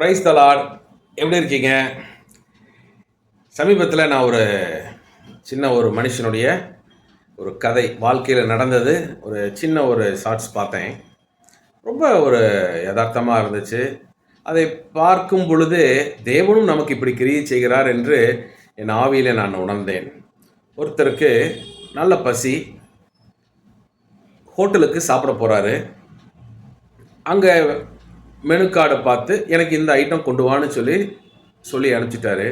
Price தலாட் எப்படி இருக்கீங்க? சமீபத்தில் நான் ஒரு சின்ன ஒரு மனுஷனுடைய ஒரு கதை வாழ்க்கையில் நடந்தது ஒரு சின்ன ஒரு ஷார்ட்ஸ் பார்த்தேன். ரொம்ப ஒரு யதார்த்தமாக இருந்துச்சு. அதை பார்க்கும் பொழுது தேவனும் நமக்கு இப்படி கிரியை செய்கிறார் என்று என் ஆவியில் நான் உணர்ந்தேன். ஒருத்தருக்கு நல்ல பசி ஹோட்டலுக்கு சாப்பிட போகிறாரு அங்கே மெனு கார்டை பார்த்து எனக்கு இந்த ஐட்டம் கொண்டு வான்னு சொல்லி சொல்லி அனுப்பிச்சிட்டாரு.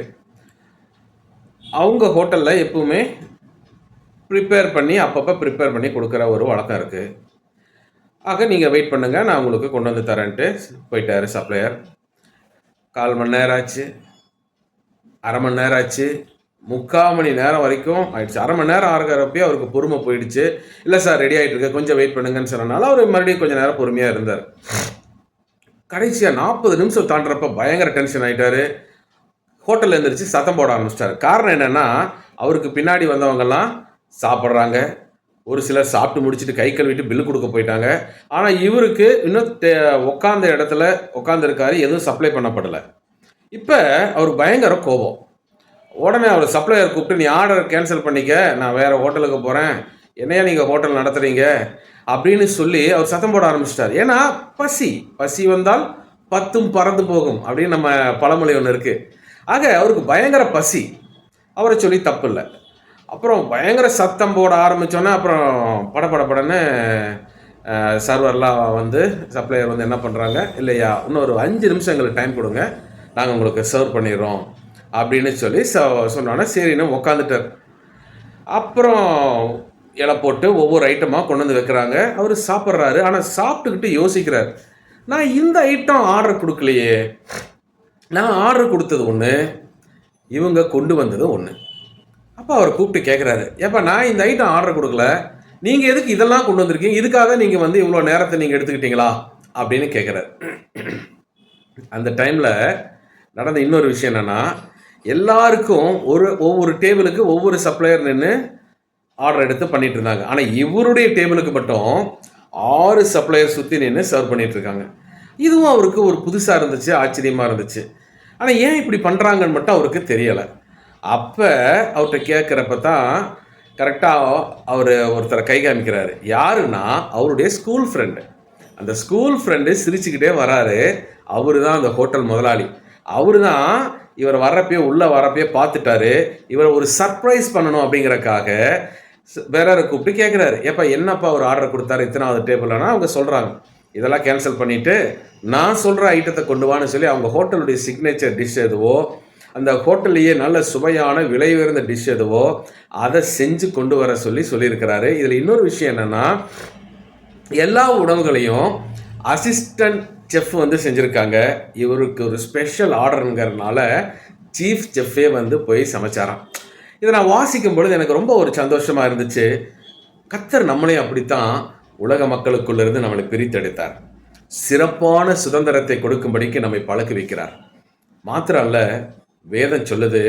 அவங்க ஹோட்டலில் எப்பவுமே ப்ரிப்பேர் பண்ணி அப்பப்போ ப்ரிப்பேர் பண்ணி கொடுக்குற ஒரு வழக்கம் இருக்குது ஆக நீங்கள் வெயிட் பண்ணுங்கள் நான் உங்களுக்கு கொண்டு வந்து தரேன்ட்டு போயிட்டார் சப்ளையர் கால் மணி நேரம் ஆச்சு. அரை மணி நேரம் ஆச்சு. முக்கால் மணி நேரம் வரைக்கும் ஆயிடுச்சு. அரை மணி நேரம் ஆகிறப்பயே அவருக்கு பொறுமை போயிடுச்சு. இல்லை சார் ரெடி ஆகிட்டு இருக்கு. கொஞ்சம் வெயிட் பண்ணுங்கன்னு சொன்னனால அவர் மறுபடியும் கொஞ்சம் நேரம் பொறுமையாக இருந்தார். கடைசியாக நாற்பது நிமிஷம் தாண்டுறப்ப பயங்கர டென்ஷன் ஆகிட்டாரு ஹோட்டலில் எழுந்திரிச்சு சத்தம் போட ஆரம்பிச்சிட்டாரு. காரணம் என்னென்னா அவருக்கு பின்னாடி வந்தவங்கெல்லாம் சாப்பிட்றாங்க. ஒரு சிலர் சாப்பிட்டு முடிச்சுட்டு கை கழுவிட்டு பில்லு கொடுக்க போயிட்டாங்க. ஆனால் இவருக்கு இன்னும் தே- உட்காந்த இடத்துல உட்காந்துருக்காரு எதுவும் சப்ளை பண்ணப்படலை. இப்போ அவர் பயங்கர கோபம். உடனே அவர் சப்ளையர் கூப்பிட்டு நீ ஆர்டர் கேன்சல் பண்ணிக்க நான் வேறு ஹோட்டலுக்கு போகிறேன் என்னையா நீங்கள் ஹோட்டல் நடத்துகிறீங்க அப்படின்னு சொல்லி அவர் சத்தம் போட ஆரம்பிச்சிட்டார். ஏன்னா பசி. பசி வந்தால் பத்தும் பறந்து போகும் அப்படின்னு நம்ம பழமொழி ஒன்று இருக்குது ஆக அவருக்கு பயங்கர பசி. அவரை சொல்லி தப்பு இல்லை அப்புறம் பயங்கர சத்தம் போட ஆரம்பித்தோன்னே அப்புறம் படபடபடன்னு சர்வர்லாம் வந்து சப்ளையர் வந்து என்ன பண்ணுறாங்க இல்லையா இன்னொரு அஞ்சு நிமிஷம் எங்களுக்கு டைம் கொடுங்க. நாங்கள் உங்களுக்கு சர்வ் பண்ணிடுறோம். அப்படின்னு சொல்லி ச சொன்னோன்னே சரின்னு உக்காந்துட்டார். அப்புறம் இலை போட்டு ஒவ்வொரு ஐட்டமாக கொண்டு வந்து வைக்கிறாங்க. அவர் சாப்பிட்றாரு. ஆனால் சாப்பிட்டுக்கிட்டு யோசிக்கிறார். நான் இந்த ஐட்டம் ஆர்டர் கொடுக்கலையே. நான் ஆர்டர் கொடுத்தது ஒன்று இவங்க கொண்டு வந்தது ஒன்று அப்போ அவர் கூப்பிட்டு கேட்குறாரு ஏப்பா நான் இந்த ஐட்டம் ஆர்டர் கொடுக்கல. நீங்கள் எதுக்கு இதெல்லாம் கொண்டு வந்திருக்கீங்க? இதுக்காக நீங்கள் வந்து இவ்வளோ நேரத்தை நீங்கள் எடுத்துக்கிட்டீங்களா? அப்படின்னு கேட்குறாரு அந்த டைமில் நடந்த இன்னொரு விஷயம் என்னென்னா எல்லாருக்கும் ஒரு ஒவ்வொரு டேபிளுக்கு ஒவ்வொரு சப்ளையர் நின்று ஆர்டர் எடுத்து பண்ணிட்டு இருந்தாங்க ஆனால் இவருடைய டேபிளுக்கு மட்டும் ஆறு சப்ளையர் சுற்றி நின்று சர்வ் பண்ணிட்டு இருக்காங்க இதுவும் அவருக்கு ஒரு புதுசாக இருந்துச்சு ஆச்சரியமாக இருந்துச்சு. ஆனால் ஏன் இப்படி பண்ணுறாங்கன்னு மட்டும் அவருக்கு தெரியலை. அப்போ அவர்கிட்ட கேட்குறப்ப தான் கரெக்டாக அவர் ஒருத்தரை கை காமிக்கிறாரு. யாருன்னா அவருடைய ஸ்கூல் ஃப்ரெண்டு அந்த ஸ்கூல் ஃப்ரெண்டு சிரிச்சுக்கிட்டே வராரு. அவர் தான் அந்த ஹோட்டல் முதலாளி. அவர் தான் இவர் வர்றப்பயே உள்ளே வரப்பயே பார்த்துட்டாரு. இவரை ஒரு சர்ப்ரைஸ் பண்ணணும் அப்படிங்கிறக்காக வேறாரை கூப்பிட்டு கேட்குறாரு ஏப்பா என்னப்பா ஒரு ஆர்டர் கொடுத்தாரு இத்தனாவது டேபிள்னா அவங்க சொல்கிறாங்க இதெல்லாம் கேன்சல் பண்ணிவிட்டு நான் சொல்கிற ஐட்டத்தை கொண்டு வான்னு சொல்லி அவங்க ஹோட்டலுடைய சிக்னேச்சர் டிஷ் எதுவோ அந்த ஹோட்டல்லையே நல்ல சுவையான விலை உயர்ந்த டிஷ் எதுவோ அதை செஞ்சு கொண்டு வர சொல்லி சொல்லியிருக்கிறாரு. இதில் இன்னொரு விஷயம் என்னென்னா எல்லா உணவுகளையும் அசிஸ்டன்ட் செஃப் வந்து செஞ்சுருக்காங்க. இவருக்கு ஒரு ஸ்பெஷல் ஆர்டருங்கிறதுனால சீஃப் செஃப்பே வந்து போய் சமைச்சாராம். இதை நான் வாசிக்கும் பொழுது எனக்கு ரொம்ப ஒரு சந்தோஷமாக இருந்துச்சு. கத்தர் நம்மளையும் அப்படித்தான் உலக மக்களுக்குள்ளிருந்து நம்மளை பிரித்தெடுத்தார். சிறப்பான சுதந்திரத்தை கொடுக்கும்படிக்கு நம்மை பழக்க வைக்கிறார். மாத்திரம் அல்ல வேதம் சொல்லுது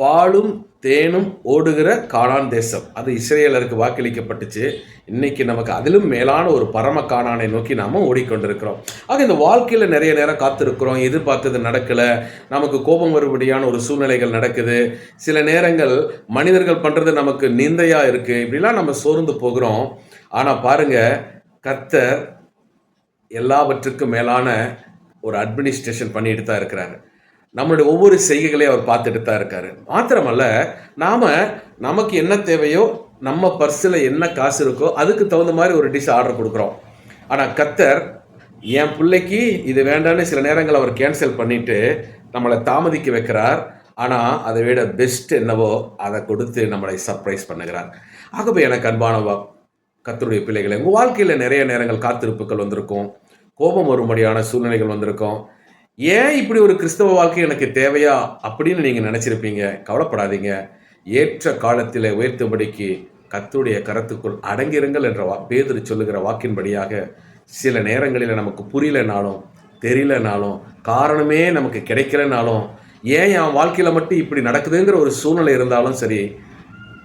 பாலும் தேனும் ஓடுகிற காணான் தேசம். அது இஸ்ரேலருக்கு வாக்களிக்கப்பட்டுச்சு. இன்னைக்கு நமக்கு அதிலும் மேலான ஒரு பரம காணானை நோக்கி நாம் ஓடிக்கொண்டிருக்கிறோம். ஆக இந்த வாழ்க்கையில் நிறைய நேரம் காத்திருக்கிறோம். எதிர்பார்த்தது நடக்கலை. நமக்கு கோபம் வரும்படியான ஒரு சூழ்நிலைகள் நடக்குது. சில நேரங்கள் மனிதர்கள் பண்ணுறது நமக்கு நிந்தையாக இருக்குது இப்படிலாம் நம்ம சோர்ந்து போகிறோம். ஆனால் பாருங்க கத்தர் எல்லாவற்றுக்கும் மேலான ஒரு அட்மினிஸ்ட்ரேஷன் பண்ணிட்டு தான் இருக்கிறாரு. நம்மளுடைய ஒவ்வொரு செய்கைகளையும் அவர் பார்த்துட்டு தான் இருக்காரு. மாத்திரமல்ல நாம நமக்கு என்ன தேவையோ நம்ம பர்ஸில் என்ன காசு இருக்கோ அதுக்கு தகுந்த மாதிரி ஒரு டிஷ் ஆர்டர் கொடுக்குறோம். ஆனால் கத்தர் என் பிள்ளைக்கு இது வேண்டான்னு சில நேரங்கள் அவர் கேன்சல் பண்ணிட்டு நம்மளை தாமதிக்க வைக்கிறார். ஆனால் அதை விட பெஸ்ட் என்னவோ அதை கொடுத்து நம்மளை சர்ப்ரைஸ் பண்ணுகிறார். ஆகவே எனக்கு அன்பானவா கத்தருடைய பிள்ளைகளை உங்கள் வாழ்க்கையில் நிறைய நேரங்கள் காத்திருப்புகள் வந்திருக்கும். கோபம் வரும்படியான சூழ்நிலைகள் வந்திருக்கும். ஏன் இப்படி ஒரு கிறிஸ்தவ வாழ்க்கை எனக்கு தேவையா அப்படின்னு நீங்கள் நினச்சிருப்பீங்க? கவலைப்படாதீங்க. ஏற்ற காலத்தில் உயர்த்தும்படிக்கு கத்துடைய கரத்துக்குள் அடங்கிருங்கள் என்ற வா பேதுரு சொல்லுகிற வாக்கின்படியாக சில நேரங்களில் நமக்கு புரியலனாலும் தெரியலனாலும் காரணமே நமக்கு கிடைக்கலனாலும் ஏன் என் வாழ்க்கையில் மட்டும் இப்படி நடக்குதுங்கிற ஒரு சூழ்நிலை இருந்தாலும் சரி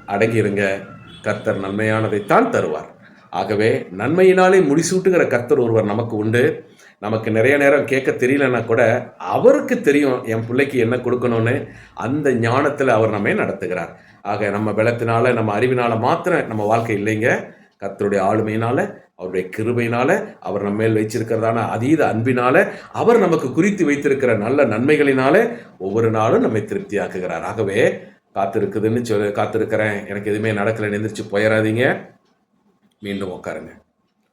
அடங்கியிருங்க. கர்த்தர் நன்மையானதைத்தான் தருவார். ஆகவே நன்மையினாலே முடிசூட்டுகிற கர்த்தர் ஒருவர் நமக்கு உண்டு. நமக்கு நிறைய நேரம் கேட்க தெரியலன்னா கூட அவருக்கு தெரியும் என் பிள்ளைக்கு என்ன கொடுக்கணும்னு அந்த ஞானத்தில் அவர் நம்மை நடத்துகிறார். ஆக நம்ம பலத்தினால நம்ம அறிவினால மாத்திரம் நம்ம வாழ்க்கை இல்லைங்க. கத்தருடைய ஆளுமையினால அவருடைய கிருபையினால அவர் நம்ம மேல் வச்சிருக்கிறதான அதீத அன்பினால அவர் நமக்கு குறித்து வைத்திருக்கிற நல்ல நன்மைகளினால ஒவ்வொரு நாளும் நம்மை திருப்தியாக்குகிறார். ஆகவே காத்திருக்குதுன்னு சொல்லி காத்திருக்கிறேன். எனக்கு எதுவுமே நடக்கலை எந்திரிச்சு போயிடாதீங்க. மீண்டும் உட்காருங்க.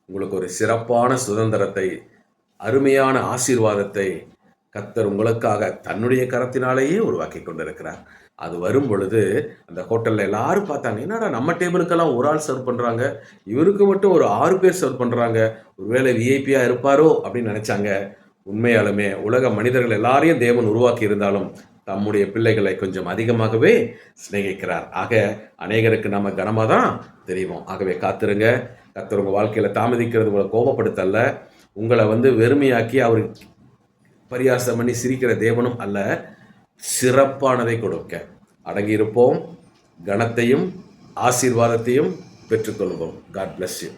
உங்களுக்கு ஒரு சிறப்பான சுதந்திரத்தை அருமையான ஆசீர்வாதத்தை கத்தர் உங்களுக்காக தன்னுடைய கரத்தினாலேயே உருவாக்கி கொண்டிருக்கிறார். அது வரும் பொழுது அந்த ஹோட்டலில் எல்லாரும் பார்த்தாங்க என்னடா நம்ம டேபிளுக்கெல்லாம் ஒரு ஆள் சர்வ் பண்ணுறாங்க இவருக்கு மட்டும் ஒரு ஆறு பேர் சர்வ் பண்ணுறாங்க ஒருவேளை விஐபியாக இருப்பாரோ? அப்படின்னு நினச்சாங்க. உண்மையாலுமே உலக மனிதர்கள் எல்லாரையும் தேவன் உருவாக்கி இருந்தாலும் தம்முடைய பிள்ளைகளை கொஞ்சம் அதிகமாகவே சிநேகிக்கிறார். ஆக அநேகருக்கு நம்ம கனமாக தான் தெரியும் ஆகவே காத்திருங்க. கத்தர் உங்கள் வாழ்க்கையில் தாமதிக்கிறது உங்களை கோபப்படுத்தல்ல உங்களை வந்து வெறுமையாக்கி அவர் பரியாசம் பண்ணி சிரிக்கிற தேவனும் அல்ல. சிறப்பானதை கொடுக்க. அடங்கியிருப்போம். கனத்தையும் ஆசீர்வாதத்தையும் பெற்றுக்கொள்வோம். God bless you